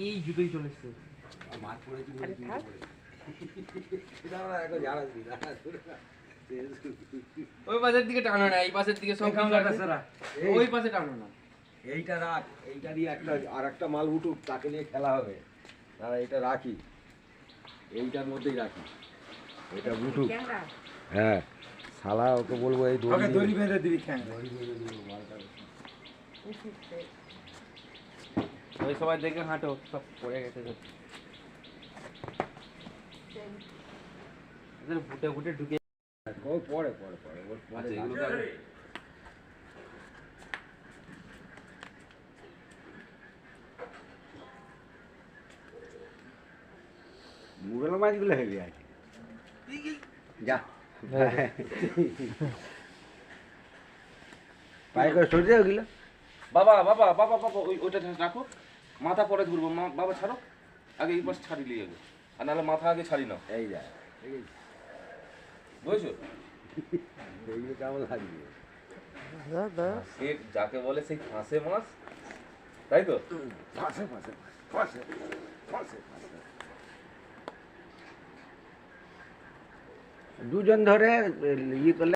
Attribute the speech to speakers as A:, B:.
A: এই জুতোই চলে এসছে।
B: মার পড়েছি বলে
A: ওই পাশের দিকে টানো না এই পাশের দিকে সব ওই পাশে টানো না।
B: এইটা রাখ এইটা দিয়ে একটা আর একটা মাল উঠুক তাকে নিয়ে খেলা হবে। না এটা রাখি। এইটার মধ্যেই রাখি। এটা উঠুক। হ্যাঁ শালা ওকে বলব এই দড়ি
C: বেঁধে দিবি খ্যাং
B: দড়ি বেঁধে দিবো মালটা
A: ওই সবাই দেখে হাঁটো সব পড়ে গেছে সব। এদের ফুটে ফুটে ঢুকে
B: ও পরে পরে পরে ওর পরে
A: আচ্ছা, এগুলো
B: রাখি। মুরল মাছগুলো হেভি আছে যা পায়ে করে সরে যাও গেলো
D: বাবা বাবা বাবা বাবা ওই ওইটা রাখো মাথা পরে ধরবো মা বাবা ছাড়ো। আগে এই পাশ ছাড়ি লিয়ে আগে। আর নাহলে মাথা আগে ছাড়ি নাও।
B: এই যা
D: বুঝছ?
B: কেমন লাগবে।
D: সে যাকে বলে সেই ফাঁসে মাছ তাই তো?
B: ফাঁসে ফাঁসে ফাঁসে ফাঁসে ফাঁসে। দুজন ধরে ইয়ে করলে